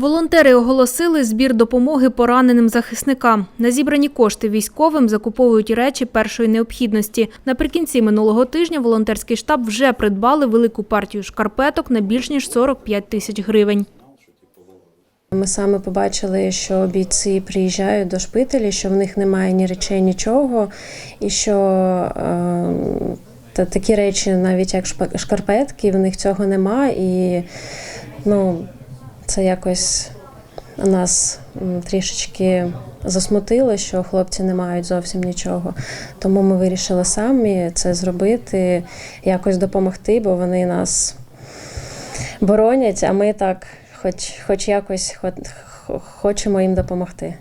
Волонтери оголосили збір допомоги пораненим захисникам. На зібрані кошти військовим закуповують речі першої необхідності. Наприкінці минулого тижня волонтерський штаб вже придбали велику партію шкарпеток на більш ніж 45 тисяч гривень. Ми саме побачили, що бійці приїжджають до шпиталі, що в них немає ні речей, нічого, і що е, та, такі речі, навіть як шкарпетки, в них цього немає. І ну, це якось нас трішечки засмутило, що хлопці не мають зовсім нічого. Тому ми вирішили самі це зробити, якось допомогти, бо вони нас боронять, а ми так, хоч, хоч якось хо- хо- хочемо їм допомогти.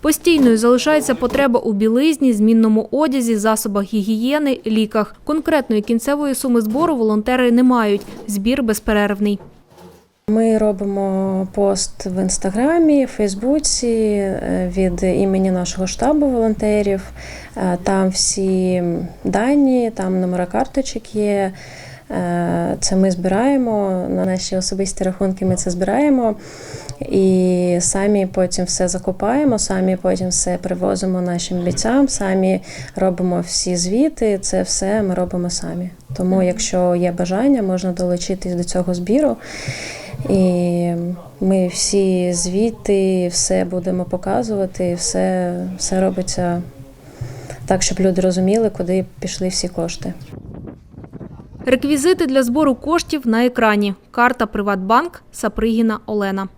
Постійною залишається потреба у білизні, змінному одязі, засобах гігієни, ліках. Конкретної кінцевої суми збору волонтери не мають. Збір безперервний. Ми робимо пост в інстаграмі, Фейсбуці е, від імені нашого штабу волонтерів. Е, Там всі дані, там номера карточок є. Е, Це ми збираємо на наші особисті рахунки. Ми це збираємо і самі потім все закупаємо, самі потім все привозимо нашим бійцям, самі робимо всі звіти. Це все ми робимо самі. Тому, якщо є бажання, можна долучитись до цього збіру. І ми всі звіти, все будемо показувати, все, все робиться так, щоб люди розуміли, куди пішли всі кошти. Реквізити для збору коштів на екрані. Карта Приватбанк Сапригіна Олена.